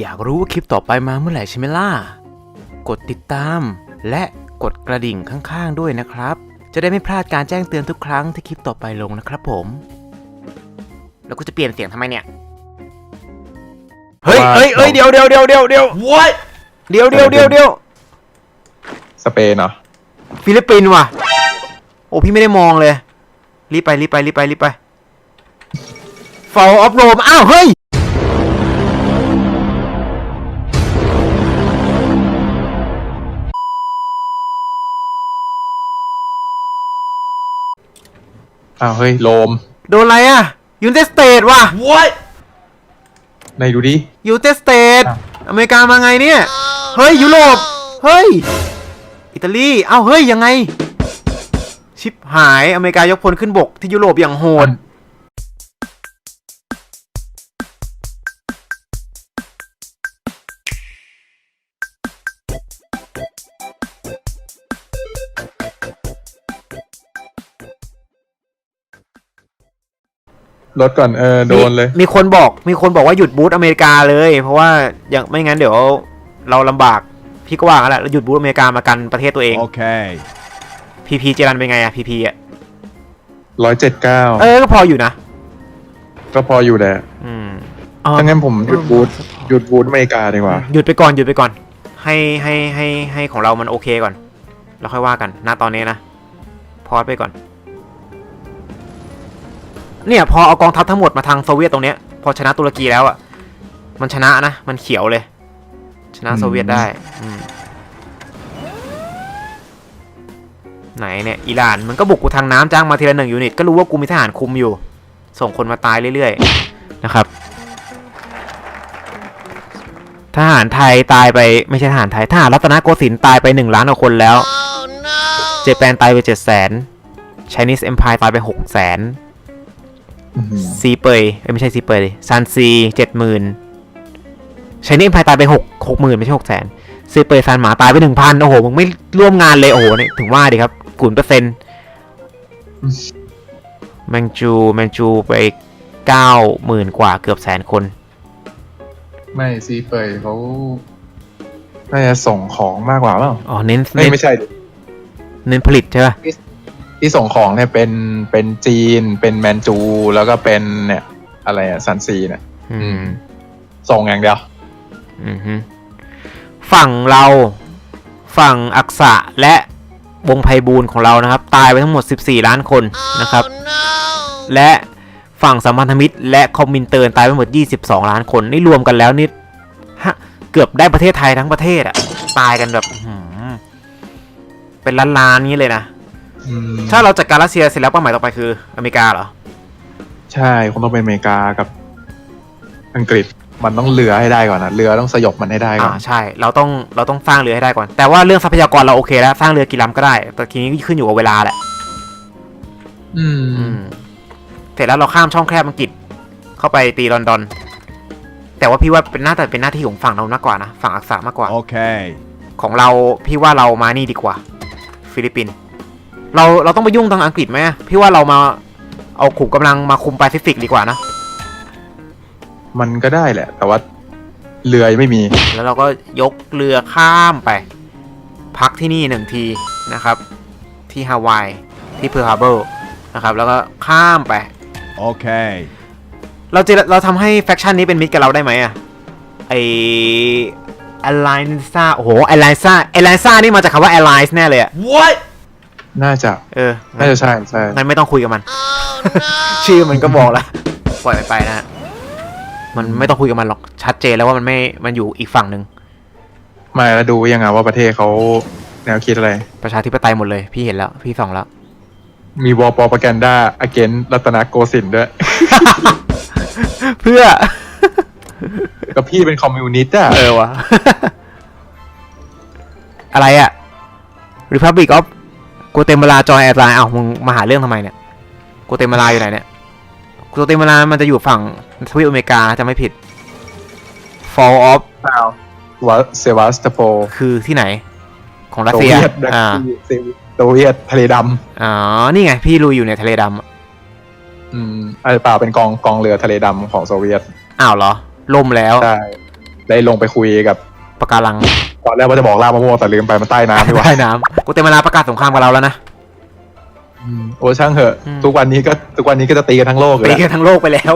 อยากรู้ว่าคลิปต่อไปมาเมื่อไหร่ใช่ไหมล่ะ กดติดตาม และกดกระดิ่งข้างๆด้วยนะครับ จะได้ไม่พลาดการแจ้งเตือนทุกครั้งที่คลิปต่อไปลงนะครับผม แล้วกูจะเปลี่ยนเสียงทำไมเนี่ย เฮ้ยเฮ้ยเฮ้ยเดี๋ยวเดี๋ยวเดี๋ยวเดี๋ยวเดี๋ยว What เดี๋ยวเดี๋ยวเดี๋ยวเดี๋ยวสเปนเหรอ ฟิลิปปินส์ว่ะ โอ้พี่ไม่ได้มองเลย รีบไปรีบไปรีบไปรีบไป Fall of Rome อ้าวเฮ้ย อ้าวเฮ้ยโรมโดนอะไรอะยูเนเต็ดสเตทว่ะ What ในดูดิ ยูเนเต็ดสเตทอะ อเมริกามาไงเนี่ย เฮ้ย ยุโรป เฮ้ย อิตาลี เอ้า เฮ้ย ยังไง ชิปหาย อเมริกายกพลขึ้นบกที่ยุโรปอย่างโหด รถก่อนเออโดนเลยมีมีคนบอกมีคนบอกว่าหยุดบูธอเมริกาเลย เพราะว่าอย่างไม่งั้นเดี๋ยวเราลำบากพี่ก็ว่างั้นแหละเราหยุดบูธอเมริกามากันประเทศตัวเอง Okay พีพีเจรันเป็นไงอะพีพีอะร้อยเจ็ดเก้าเออก็พออยู่นะ ก็พออยู่แหละอืมถ้างั้นผมหยุดบูธหยุดบูธอเมริกาดีกว่า หยุดไปก่อนหยุดไปก่อน ให้ให้ให้ให้ของเรามันโอเคก่อน แล้วค่อยว่ากันณตอนนี้นะ พอดไปก่อน เนี่ยพอเอากองทัพทั้งหมดมาทางโซเวียตตรงเนี้ยพอชนะตุรกีแล้วอะ มันชนะนะ มันเขียวเลย ชนะอืมโซเวียตได้อืมไหนเนี่ยอิหร่านมันก็บุกกูทางน้ำจ้างมาทีละหนึ่งยูนิต ก็รู้ว่ากูมีทหารคุมอยู่ ส่งคนมาตายเรื่อยๆนะครับ ทหารไทยตายไปไม่ใช่ทหารไทยทหารรัตนโกสินทร์ตายไปหนึ่งล้านกว่าคนแล้ว เจแปนตายไปเจ็ดแสน Chinese Empire ตายไปหกแสนอื้อหือ ซีเปยเอ้ยไม่ใช่ซีเปยดิซันซีเจ็ดหมื่น Chinese Empire ตายไปหกหกหมื่นไม่ใช่หกแสนซีเปยซานหมาตายไปหนึ่งพันโอ้โหมึงไม่ร่วมงานเลยโอ้โหเนี่ยถึงว่าดิครับกุนเปอร์เซ็นต์แมงจูแมงจูไปเก้าหมื่นกว่าเกือบแสนคน ไม่ซีเปยเขาน่าจะส่งของมากกว่าเปล่าอ๋อเน้นไม่เน้นไม่ใช่ดิเน้นผลิตใช่ป่ะ ที่ส่งของเนี่ยเป็นเป็นจีน เป็นแมนจู แล้วก็เป็นเนี่ยอะไรอะซันซีเนี่ยอืม ส่งอย่างเดียว อือฮึฝั่งเรา ฝั่งอักษะและวงไพบูลย์ของเรานะครับ ตายไปทั้งหมด 14 ล้านคนนะครับ และฝั่งสัมพันธมิตร และคอมมินเตอร์ตายไปหมด 22 ล้านคน นี่รวมกันแล้วนี่ฮะเกือบได้ประเทศไทยทั้งประเทศอะตายกันแบบอื้อหือเป็นล้านๆนี้เลยนะ อืมถ้าเราจัดการรัสเซียเสร็จแล้วเป้าหมายต่อไปคืออเมริกาเหรอ ใช่คงต้องเป็นอเมริกากับอังกฤษมันต้องเรือให้ได้ก่อนนะเรือต้องสยบมันให้ได้ก่ออ่านใช่ เราต้องเราต้องสร้างเรือให้ได้ก่อน แต่ว่าเรื่องทรัพยากรเราโอเคแล้ว สร้างเรือกี่ลำก็ได้ แต่ทีนี้ขึ้นอยู่กับเวลาแหละ อืมอืม เสร็จแล้วเราข้ามช่องแคบอังกฤษเข้าไปตีลอนดอน แต่ว่าพี่ว่าเป็นน่าจะเป็นหน้าที่ของฝั่งเรามากกว่านะ ฝั่งอักษะมากกว่า Okay ของเราพี่ว่าเรามานี่ดีกว่า ฟิลิปปินส์ เราเราต้องไปยุ่งทางอังกฤษไหมพี่ว่าเรามาเอาขุมกำลังมาคุมแปซิฟิกดีกว่านะ มันก็ได้แหละ แต่ว่าเรือยังไม่มี แล้วเราก็ยกเรือข้ามไป พักที่นี่หนึ่งทีนะครับ ที่ฮาวายที่เพิร์ลฮาร์เบอร์นะครับ แล้วก็ข้ามไป Okay เราจะเราทำให้แฟคชันนี้เป็นมิตรกับเราได้ไหมอะไอ Alliance โอ้โห Alliance Alliance นี่มาจากคำว่า Alliance แน่เลยอะ What น่าจะ เออน่าจะใช่ใช่งั้นไม่ต้องคุยกับมัน ชื่อมันก็บอกแล้วปล่อยมันไปนะฮะมันไม่ต้องคุยกับมันหรอกชัดเจนแล้วว่ามันไม่มันอยู่อีกฝั่งหนึ่งไม่แล้วดูยังไงว่าประเทศเขาแนวคิดอะไร ประชาธิปไตยหมดเลย พี่เห็นแล้ว พี่ส่องแล้ว มีวอลปอปแกนดาอเกนรัตนโกสินทร์ด้วย เพื่อก็พี่เป็นคอมมิวนิสต์อะเออวะ อะไรอะ Republic of กูเตมาลาจอยแอร์ไลน์อ้าวมึงมาหาเรื่องทำไมเนี่ยกูเตมาลาอยู่ไหนเนี่ยกูเตมาลามันจะอยู่ฝั่งทวีปอเมริกาจะไม่ผิด Fall of วาเซวาสตโปคือที่ไหน ของโซรัสเซียเวียตแบล็กอ่าซีโซเวียตทะเลดอ๋อ นี่ไง พี่ลุยอยู่ในทะเลดำอะำอืมไอ้เปล่าเป็นกองกองเรือทะเลดำของโซเวียต อ้าวเหรอ ล่มแล้ว ใช่ ได้ลงไปคุยกับปะการัง ตอนแรกว่าจะบอกลากมะม่วงแต่ลืมไปมันใต้น้ำดีกว่าใต้น้ำกูเต็มเวลาประกาศสงครามกับเราแล้วนะ อืมโอ้ช่างเหอะ อืม ทุกวันนี้ก็ทุกวันนี้ก็จะตีกันทั้งโลกเลยตีกันทั้งโลกไปแล้ว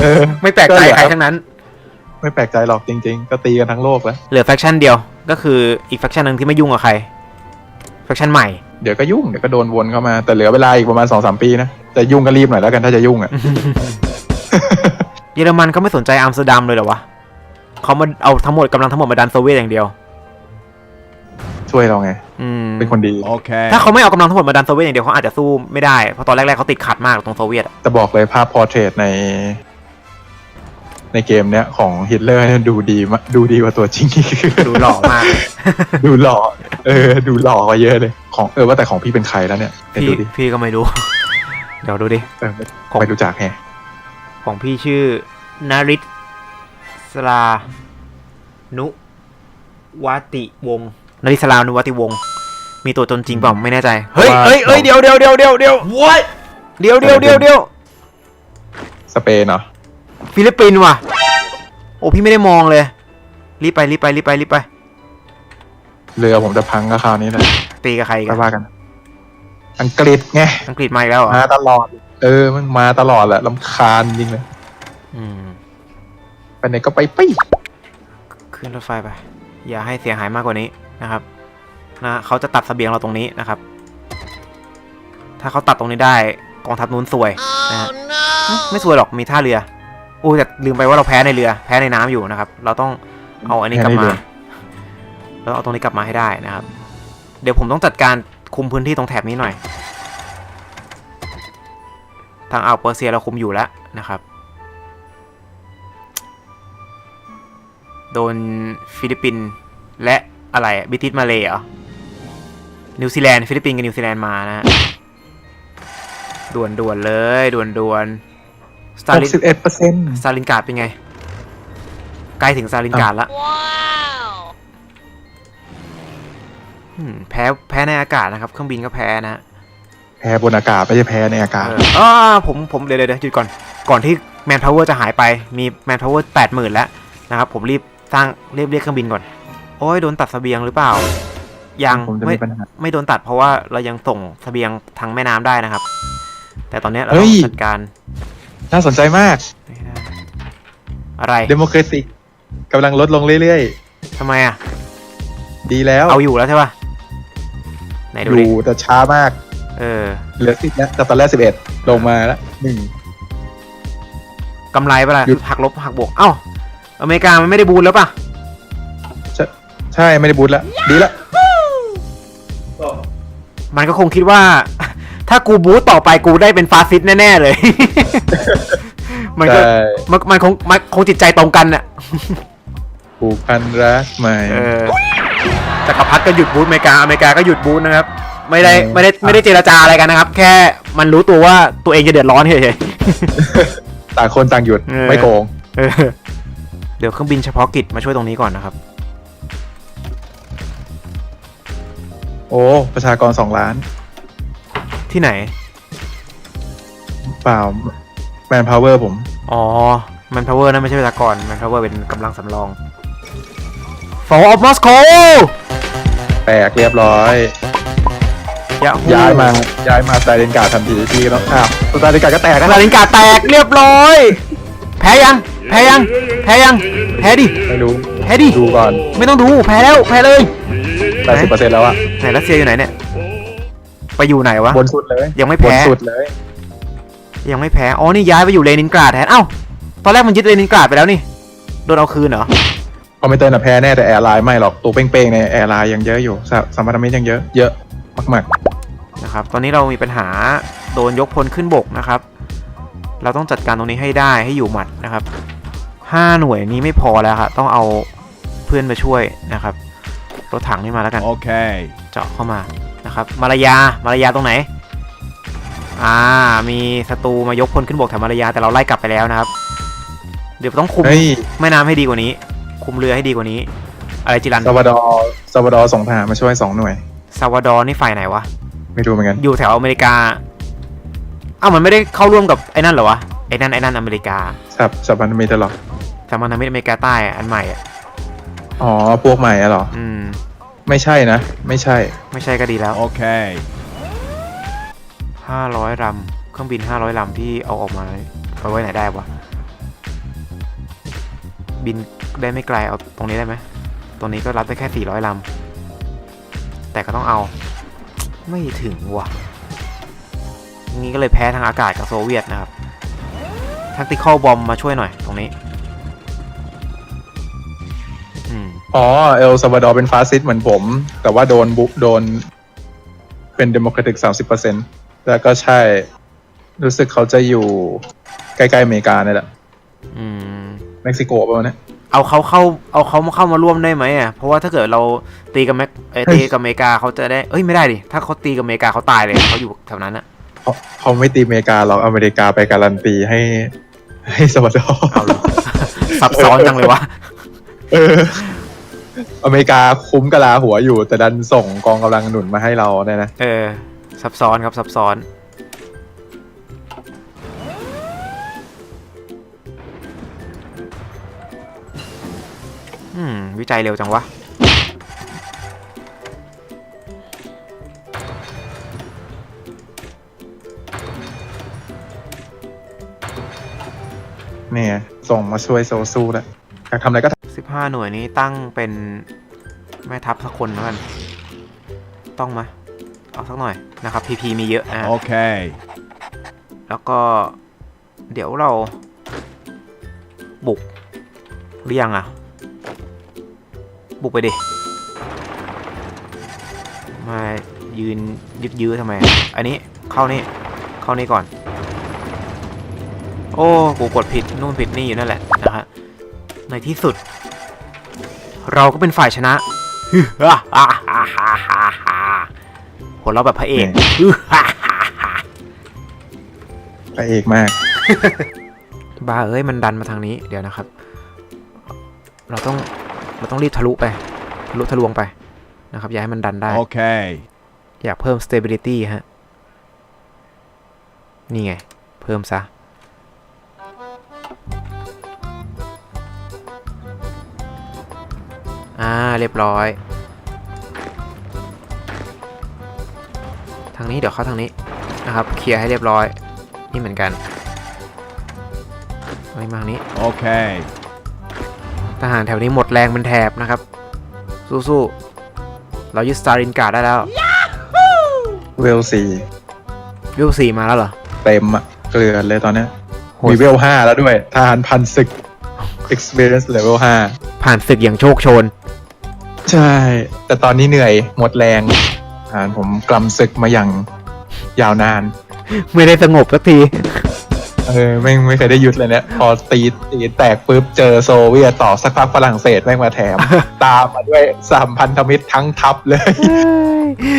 เออไม่แปลกใจใครทั้งนั้น ไม่แปลกใจหรอกจริง ๆ ก็ตีกันทั้งโลกแล้วเหลือแฟคชั่นเดียว ก็คืออีกแฟคชั่นหนึ่งที่ไม่ยุ่งกับใคร แฟคชั่นใหม่ เดี๋ยวก็ยุ่งเดี๋ยวก็โดนวนเข้ามาแต่เหลือเวลาอีกประมาณสองสามปีนะแต่ยุ่งก็รีบหน่อยแล้วกันถ้าจะยุ่งอะ เยอรมันก็ไม่สนใจอัมสเตอร์ดัมเลยเหรอวะเขามาเอาทั้งหมดกำลังทั้งหมดมาดันโซเวียตอย่างเดียว ช่วยเราไง อืมเป็นคนดี Okay. ถ้าเขาไม่เอากำลังทั้งหมดมาดันโซเวียตอย่างเดียวเขาอาจจะสู้ไม่ได้ เพราะตอนแรกๆเขาติดขัดมากตรงโซเวียตอะจะบอกเลยภาพพอร์เทรตใน ในเกมเนี้ยของฮิตเลอร์เนี่ยดูดีมากดูดีกว่าตัวจริงอีกดูหล่อมากดูหล่อเออ ดูหล่อกว่าเยอะเลย ของเออว่าแต่ของพี่เป็นใครแล้วเนี่ยเดี๋ยวพี่ดูดิพี่ก็ไม่รู้ เดี๋ยวดูดิ เออไม่ของ ไม่รู้จักแฮะของพี่ชื่อนาริตสลา นุวัติวงศ์ นาริสลานุวัติวงศ์มีตัวตนจริงเปล่าไม่แน่ใจ เฮ้ยเฮ้ยเฮ้ยเดี๋ยวเดี๋ยวเดี๋ยวเดี๋ยวเดี๋ยว what เดี๋ยวเดี๋ยวเดี๋ยวเดี๋ยวสเปนเหรอฟิลิปปินส์ว่ะ โอ้พี่ไม่ได้มองเลย รีบไปรีบไปรีบไปรีบไป เรือผมจะพังก็คราวนี้แหละตีกับใครอีกัก็นว่ากัน อังกฤษไง อังกฤษมาอีกแล้วเหรอมาตลอด เออ มันมาตลอดแหละลำคาญจริงเลยอืมไปไหนก็ไปปี้ขึ้นรถไฟไป อย่าให้เสียหายมากกว่านี้ นะครับนะเขาจะตัดเสบียงเราตรงนี้นะครับ ถ้าเขาตัดตรงนี้ได้กองทัพนู้นซวยนะฮะอืมไม่ซวยหรอกมีท่าเรืออู้แต่ลืมไปว่าเราแพ้ในเรือ แพ้ในน้ำอยู่นะครับ เราต้องเอาอันนี้กลับมาแล้วเอาตรงนี้กลับมาให้ได้นะครับ เดี๋ยวผมต้องจัดการคุมพื้นที่ตรงแถบนี้หน่อย ทางอ่าวเปอร์เซียเราคุมอยู่แล้วนะครับ โดนฟิลิปปินส์และ อะไรบิติสมาเลยเหรอ นิวซีแลนด์ฟิลิปปินส์กับนิวซีแลนด์มานะฮะด่วนด่วนๆเลยด่วนด่วนสตาหลิกนสิบเอ็ดเปอร์เซ็นต์สตาลินการ์ดเป็นไง ใกล้ถึงสตาลินการ์ดละ Wow. อืมแพ้แพ้ในอากาศนะครับ เครื่องบินก็แพ้นะฮะ แพ้บนอากาศไม่ใช่แพ้ในอากาศ เอออ่าผมผมเดี๋ยวเดี๋ยวเดี๋ยวหยุดก่อนก่อนที่แมนพาวเวอร์จะหายไปมีแมนพาวเวอร์แปดหมื่นแล้วนะครับผมรีบสร้างรีบเรียกเครื่องบินก่อน โอ้ยโดนตัดเสบียงหรือเปล่า ยังผมจะไม่มีปัญหา ไม่โดนตัดเพราะว่าเรายังส่งเสบียงทางแม่น้ำได้นะครับ แต่ตอนเนี้ยเราเฮ้ต้อย งจัดการน่าสนใจมากไม่ได้อะไรเดโม c r a ซีกำลังลดลงเรื่อยทำไมอะ ๆ ดีแล้ว เอาอยู่แล้วใช่ป่ะ ไหนอดูดิยู่แต่ช้ามาก เออเหลือสิบแล้วจากตอนแรกสิบเอ็ดลงมาแล้วหนึ่ง กำไรปะล่ะหยุด หักลบหักบวก เอ้า อเมริกามันไม่ได้บูนแล้วป่ะใช่ ใช่ไม่ได้บูทแล้วดีแล้วมันก็คงคิดว่า ถ้ากูบูตต่อไปกูได้เป็นฟาสซิสต์แน่ ๆ เลย มันก็ใช่มันมันคงมันคงจิตใจตรงกันน่ะผูกพันรักใหม่เออจักรพรรดิก็หยุดบูธอเมริกาอเมริกาก็หยุดบูธนะครับ ไม่ได้เออไม่ได้ไม่ได้เจรจาอะไรกันนะครับ แค่มันรู้ตัวว่าตัวเองจะเดือดร้อนเฉยต่างคนต่างหยุดเออไม่โกงๆเออเดี๋ยวเครื่องบินเฉพาะกิจมาช่วยตรงนี้ก่อนนะครับ โอ้ ประชากรสองล้าน ที่ไหน เปล่าแมนพาวเวอร์ผม อ๋อ มันพาวเวอร์นั่นไม่ใช่ประชากร มันพาวเวอร์เป็นกำลังสำรอง Fall of Moscow แตกเรียบร้อย ยาย้ายมา ย้ายมาสไตเลนการ์ดทันทีที่แล้วอ้าวสไตเลนการ์ดก็แตกสนะลาลินกาแตกเรียบร้อย แพ้ยัง แพ้ยัง แพ้ยัง แพ้ดิ ไม่รู้ แพ้ดิ ดูก่อน ไม่ต้องดู แพ้แล้ว แพ้เลยแปดสิบเปอร์เซ็นต์แล้วอะ ไหนรัสเซียอยู่ไหนเนี่ย ไปอยู่ไหนวะ บนสุดเลยยังไม่บแพ้นสุดเลยยังไม่แพ้ อ๋อ นี่ย้ายไปอยู่เลนินกราดแทน เอ้า ตอนแรกมันยึดเลนินกราดไปแล้วนี่ โดนเอาคืนเหรอ คอมพิวเตอร์น่ะแพ้แน่แต่แอร์ไลน์ไม่หรอกตัวเป้งๆในแอร์ไลน์ยังเยอะอยู่สสัมพันธมิตรยังเยอะเยอะมากนะครับ ตอนนี้เรามีปัญหาโดนยกพลขึ้นบกนะครับ เราต้องจัดการตรงนี้ให้ได้ให้อยู่หมัดนะครับห้าหน่วยนี้ไม่พอแล้วครับต้องเอาเพื่อนมาช่วยนะครับ รถถังนี่มาแล้วกัน Okay. เจาะเข้ามานะครับมารยามารยาตรงไหนอ่ามีศัตรูมายกพลขึ้นบกแถวมารยาแต่เราไล่กลับไปแล้วนะครับ เดี๋ยวต้องคุมๆเฮ้ยแม่น้ำให้ดีกว่านี้ คุมเรือให้ดีกว่านี้ อะไรจิรันซาวาดอร์ซาวาดอร์ส่งทหารมาช่วยสองหน่วยซาวาดอร์นี่ฝ่ายไหนวะไม่รู้เหมือนกันอยู่แถวอเมริกาอ้าวมันไม่ได้เข้าร่วมกับไอ้นั่นเหรอวะไอ้นั่นไอ้นั่นอเมริกาสับสัมพันธมิตรตลอดจากพันธมิตรอเมริกาใต้อะอันใหม่อะอ๋อพวกใหม่อะเหรออืม ไม่ใช่นะ ไม่ใช่ ไม่ใช่ก็ดีแล้ว Okay. ห้าร้อยลำเครื่องบินห้าร้อยลำที่เอาออกมาเอาไว้ไหนได้วะบินได้ไม่ไกลเอาตรงนี้ได้ไหมตรงนี้ก็รับได้แค่สี่ร้อยลำแต่ก็ต้องเอา ไม่ถึงว่ะงี้ก็เลยแพ้ทางอากาศกับโซเวียตนะครับ tactical bomb มาช่วยหน่อยตรงนี้ อืมอ๋อ เอลซาวาดอร์เป็นฟาสซิสต์เหมือนผม แต่ว่าโดนบุโดน เป็นเดโมแครติกสามสิบเปอร์เซ็นต์แล้วก็ใช่ รู้สึกเขาจะอยู่ใกล้ๆอเมริกาเนี่ยแหละอืม เม็กซิโกประมาณเนี้ย เอาเขาเข้าเอาเขามาเข้ามาร่วมได้ไหมอะ เพราะว่าถ้าเกิดเราตีกับเมกเอ้ยเฮ้ยตีกับอเมริกาเขาจะได้ เอ้ยไม่ได้ดิ ถ้าเขาตีกับอเมริกาเขาตายเลยเขาอยู่แถวนั้นอะ เขาเขาไม่ตีอเมริกาหรอกอเมริกาไปการันตีให้ ให้ซาวาดอร์ เอาเลย ซับซ้อนจังเลยวะ เออ อเมริกาคุ้มกะลาหัวอยู่ แต่ดันส่งกองกำลังหนุนมาให้เราเนี่ยนะ เออ ซับซ้อนครับซับซ้อน อืม วิจัยเร็วจังวะ เนี่ย ส่งมาช่วยโซสู้แล้วอยากทำอะไรก็ท 15 หน่วยนี้ตั้งเป็นแม่ทัพสักคนแล้วกัน ต้องมะเอาสักหน่อยนะครับ PP มีเยอะนะ Okay. แล้วก็เดี๋ยวเรา บุกหรือยังอะ บุกไปดิ มายืนยึดยื้อทำไม อันนี้เข้านี่ เข้านี่ก่อน โอ้ กูกดผิด นู่นผิดนี่อยู่นั่นแหละนะฮะในที่สุด เราก็เป็นฝ่ายชนะฮึฮ่าฮ่าฮ่าฮ่าฮ่าฮ่าหัวเราะแบบพระเอกฮึฮ่าฮ่าฮ่าำพระเอกมากบ้าเอ้ยมันดันมาทางนี้ เดี๋ยวนะครับ เราต้องเราต้องรีบทะลุไป ทะลุทะลวงไปนะครับ อย่าให้มันดันได้ Okay. อยากเพิ่ม stability ฮะ นี่ไง เพิ่มซะ อ่าเรียบร้อย ทางนี้เดี๋ยวเข้าทางนี้นะครับ เคลียร์ให้เรียบร้อย นี่เหมือนกันไว้มาทางนี้ Okay. ทหารแถวนี้หมดแรงเป็นแถบนะครับ สู้ๆ เรายึดสตารินการ์ดได้แล้ว เวลสี่วิวสี่มาแล้วเหรอ เต็มอะเกลือนเลยตอนเนี้ยโหดมีเวลห้าแล้วด้วย ทหารพันศึก experience level ห้าผ่านศึกอย่างโชคโชน ใช่ แต่ตอนนี้เหนื่อยหมดแรงทหารผมกลำศึกมาอย่างยาวนาน ไม่ได้สงบสักที เออไม่ไม่เคยได้หยุดเลยเนี่ยพอตีตีแตกปุ๊บเจอโซเวียตต่อสักพักฝรั่งเศสแม่งมาแถม ตามมาด้วยสามพันธมิตรทั้งทัพเลย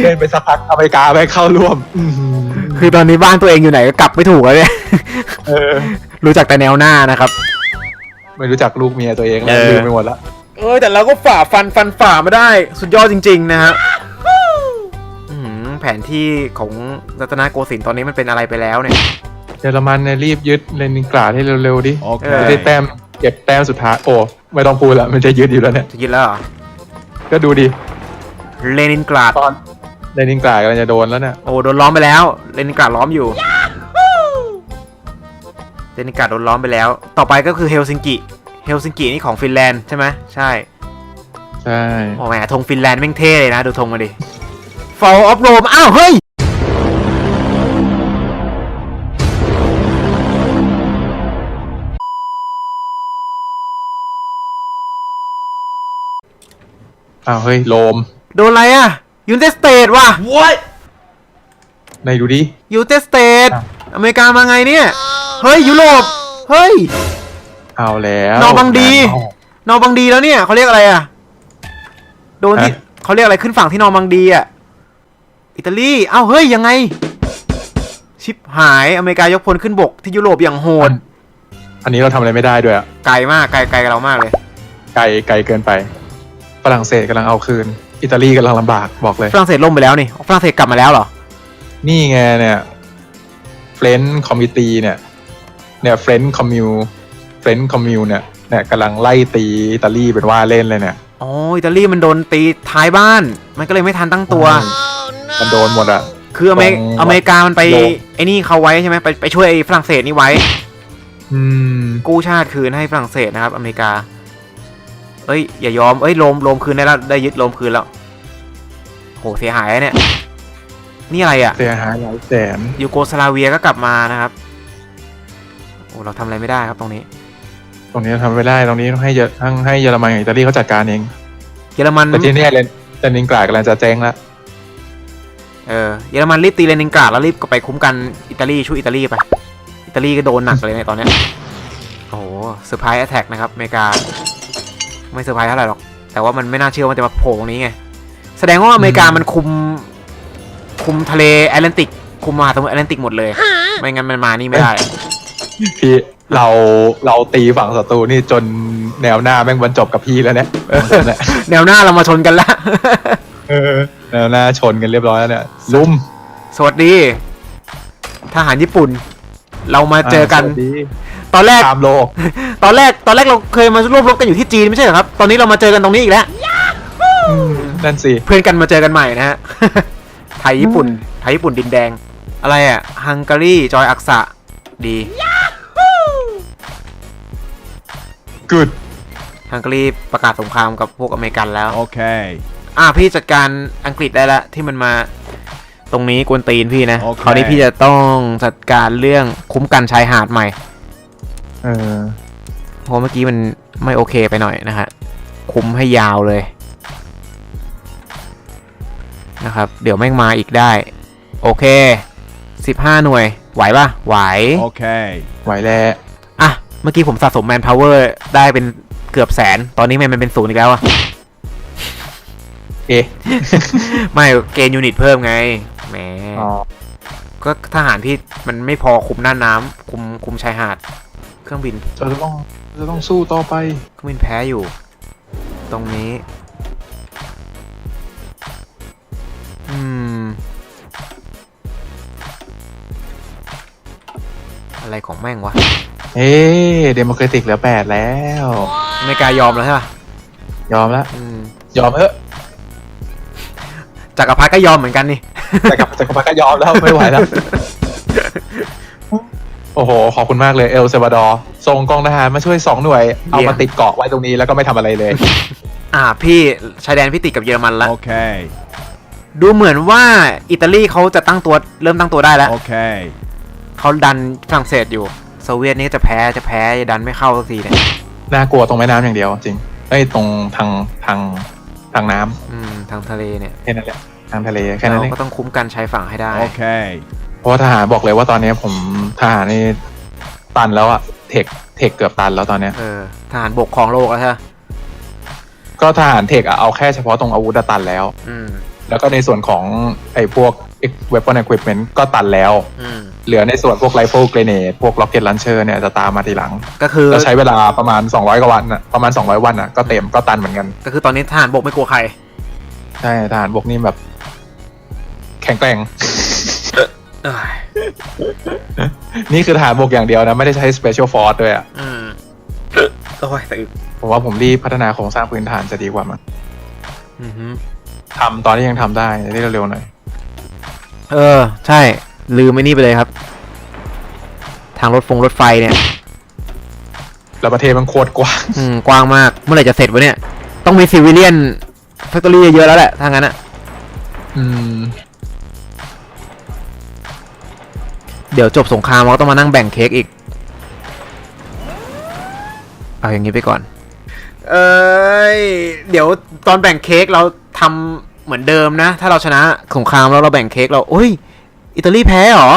เล่นไปสักพักอเมริกาไปเข้าร่วม อื้อหือคือตอนนี้บ้านตัวเองอยู่ไหนก็กลับไม่ถูกแล้วเนี่ย เออ รู้จักแต่แนวหน้านะครับ ไม่รู้จักลูกเมียตัวเองแล้วเออ ลืมไปหมดละ เออแต่เราก็ฝ่าฟันฟันฝ่ามาได้สุดยอดจริง ๆ นะฮะอื้อหือแผนที่ของรัตนโกสินทร์ตอนนี้มันเป็นอะไรไปแล้วเนี่ย เยอรมันเนี่ยรีบยึดเลนินกราดให้เร็วๆดิเออจะได้ Okay. แต้มเก็บแต้มสุดท้ายโอ้ไม่ต้องพูดละมันจะยึดอยู่แล้วเนี่ย จะยึดแล้วเหรอก็ดูดิเลนินกราดตอนเลนินกราดกำลังจะโดนแล้วเนี่ยโอ้โดนล้อมไปแล้ว เลนินกราดล้อมอยู่เลนินกราดโดนล้อมไปแล้ว ต่อไปก็คือเฮลซิงกิ เฮลซิงกินี่ของฟินแลนด์ใช่ไหมใช่ ใช่ โอ้แหมธงฟินแลนด์แม่งเท่เลยนะ ดูธงมาดิ Fall of Rome อ้าว เฮ้ย อ้าว เฮ้ย โลม โดนอะไรอะยูเ e สเต e ว่ะ What? ในดูดิ ยูเ e สเต e อ้าวอเมริกามาไงเนี่ย เฮ้ย ยุโรป เฮ้ย เอาแล้วนอร์บังดีเอานอร์บังดีแล้วเนี่ยเขาเรียกอะไรอะ โดนที่ฮะ เขาเรียกอะไรขึ้นฝั่งที่นอร์บังดีอะ อิตาลี เอ้าเฮ้ยยังไง ชิปหายอเมริกายกพลขึ้นบกที่ยุโรปอย่างโหด อันนี้เราทำอะไรไม่ได้ด้วยอะไกลมากไกลไกลกับเรามากเลย ไกลไกลเกินไป ฝรั่งเศสกำลังเอาคืน อิตาลีกำลังลำบากบอกเลย ฝรั่งเศสล่มไปแล้วนี่ ฝรั่งเศสกลับมาแล้วเหรอ นี่ไงเนี่ยเฟรนด์คอมมิตี้เนี่ยเนี่ยเฟรนด์คอมมิว เฟรนด์คอมมิวเนี่ยเนี่ยกำลังไล่ตีอิตาลีเป็นว่าเล่นเลยเนี่ย อ๋ออิตาลีมันโดนตีท้ายบ้าน มันก็เลยไม่ทันตั้งตัว มันโดนหมดอะคืออเมริตรงอเมริกามันไปโลกไอ้นี่เขาไว้ใช่ไหมไปไปช่วยไอ้ฝรั่งเศสนี่ไว้ อืม กู้ชาติคืนให้ฝรั่งเศสนะครับ อเมริกา เอ้ยอย่ายอมเอ้ยโรมโรมคืนได้แล้วได้ยึดโรมคืนแล้วโหเสียหายแล้วเนี่ย นี่อะไรอะ่ะเสียหายหลายแสน ยูโกสลาเวียก็กลับมานะครับ โอ้เราทำอะไรไม่ได้ครับตรงนี้ ตรงนี้ทำไม่ได้ตรงนี้ต้องให้เยอะทั้งให้เยอรมันกับอิตาลีเขาจัดการเอง เยอรมันแต่ที่เนี่ยเลนเลนินกราดกำลังจะเจ๊งแล้วเออเยอรมันรีบตีเลนินกราดแล้วรีบก็ไปคุ้มกันอิตาลีช่วยอิตาลีไปอิตาลีก็โดนหนักเลยในยตอนเนี้ยโอ้โหเซอร์ไพรส์แอตแทกนะครับอเมริกา ไม่เซอร์ไพรส์เท่าไหร่หรอก แต่ว่ามันไม่น่าเชื่อว่ามันจะมาโผล่ตรงนี้ไงแสดงว่าอเมริกามันคุม คุมทะเลแอตแลนติก คุมมหาสมุทรแอตแลนติกหมดเลย ไม่งั้นมันมานี่ไม่ได้ พี่ เราเราตีฝั่งศัตรูนี่จนแนวหน้าแม่งบรรจบกับพี่แล้วเนี่ยเนี่ยแนวหน้าเรามาชนกันละเออแนวหน้าชนกันเรียบร้อยแล้วเนี่ยลุมสวัสดี ทหารญี่ปุ่น เรามาเจอกันสวัสดีตอนแรกตามโลก ตอนแรกตอนแรกเราเคยมาร่วมรบกันอยู่ที่จีนไม่ใช่เหรอครับ ตอนนี้เรามาเจอกันตรงนี้อีกแล้วนั่นสิเพื่อนกันมาเจอกันใหม่นะฮะไทยญี่ปุ่น ไทยญี่ปุ่นดินแดง อะไรอะฮังการีจอยอักษะดี กูดฮังการีประกาศสงครามกับพวกอเมริกันแล้ว Okay. อะพี่จัดการอังกฤษได้แล้วที่มันมาตรงนี้กวนตีนพี่นะ โอเค คราวนี้พี่จะต้องจัดการเรื่องคุ้มกันชายหาดใหม่ เออ เพราะเมื่อกี้มันไม่โอเคไปหน่อยนะฮะ คุ้มให้ยาวเลยนะครับ เดี๋ยวแม่งมาอีกได้ โอเค 15 หน่วย ไหวปะไหว Okay. ไหวแล้วอะ เมื่อกี้ผมสะสมแมนพาวเวอร์ได้เป็นเกือบแสน ตอนนี้แมนมันเป็นศูนย์อีกแล้วอะเอ๊ะไม่เกณฑ์ยูนิตเพิ่มไงแหมอ๋อก็ทหารพี่มันไม่พอคุมหน้าน้ำคุมคุมชายหาด เครื่องบินเราจะต้องเราจะต้องสู้ต่อไป เครื่องบินแพ้อยู่ ตรงนี้ อืม อะไรของแม่งวะ เอ๊เดโมแครติกเหลือแปดแล้วอเมริกายอมแล้วใช่ปะยอมแล้วอืมยอมเถอะจักรพรรดิก็ยอมเหมือนกันนี่ แต่กับจักรพรรดิก็ยอมแล้วไม่ไหวแล้ว โอ้โห ขอบคุณมากเลยเอลเซบาดอร์ส่งกองทหารมาช่วยสองหน่วย เอามาติดเกาะไว้ตรงนี้แล้วก็ไม่ทำอะไรเลย อ่าพี่ชายแดนพี่ติดกับเยอรมันแล้ว Okay. ดูเหมือนว่าอิตาลีเขาจะตั้งตัวเริ่มตั้งตัวได้แล้ว Okay. เขาดันฝรั่งเศสอยู่ โซเวียตนี่จะแพ้จะแพ้ดันไม่เข้าสักทีเนี่ยน่ากลัวตรงแม่น้ำอย่างเดียวจริงเอ้ยตรงทางทางทางน้ำอืมทางทะเลเนี่ยแค่นั้นแหละทางทะเลแค่นั้นเราเองก็ต้องคุ้มกันชายฝั่งให้ได้ Okay. เพราะว่าทหารบอกเลยว่าตอนนี้ผมทหารนี่ตันแล้วอะเทคเทคเกือบตันแล้วตอนเนี้ย เออทหารบกของโลกแล้วใช่ไหมก็ทหารเทคอะเอาแค่เฉพาะตรงอาวุธอะตันแล้ว อืม แล้วก็ในส่วนของไอ้พวก weapon equipment ก็ตันแล้ว อืม เหลือในส่วนพวก rifle grenade พวก rocket launcher เนี่ยจะตามมาทีหลัง ก็คือแล้วใช้เวลาประมาณ 200 กว่าวันอะประมาณ 200 วันอะก็เต็มก็ตันเหมือนกัน ก็คือตอนนี้ทหารบกไม่กลัวใคร ใช่ทหารบกนี่แบบ แข็งแกร่ง เอ้ยนี่คือทหารบกอย่างเดียวนะ ไม่ได้ใช้ special force ด้วยอะอืมโอ้ยแต่อึกผมว่าผมรีบพัฒนาโครงสร้างพื้นฐานจะดีกว่ามั้งอือฮึทำตอนที่ยังทำได้จะได้เร็วๆหน่อย เออ ใช่ ลืมไอ้นี่ไปเลยครับ ทางรถฟงรถไฟเนี่ย แล้วประเทศมันโคตรกว้าง อืม กว้างมาก เมื่อไหร่จะเสร็จวะเนี่ย ต้องมีซิวิเลียนแฟคทอรี่เยอะๆแล้วแหละถ้างั้นอะอืม เดี๋ยวจบสงครามเราก็ต้องมานั่งแบ่งเค้กอีก เอาอย่างนี้ไปก่อน เอ้ย เดี๋ยวตอนแบ่งเค้กเราทำ เหมือนเดิมนะ ถ้าเราชนะสงครามแล้วเราแบ่งเค้กเราโอ้ย อิตาลีแพ้เหรอ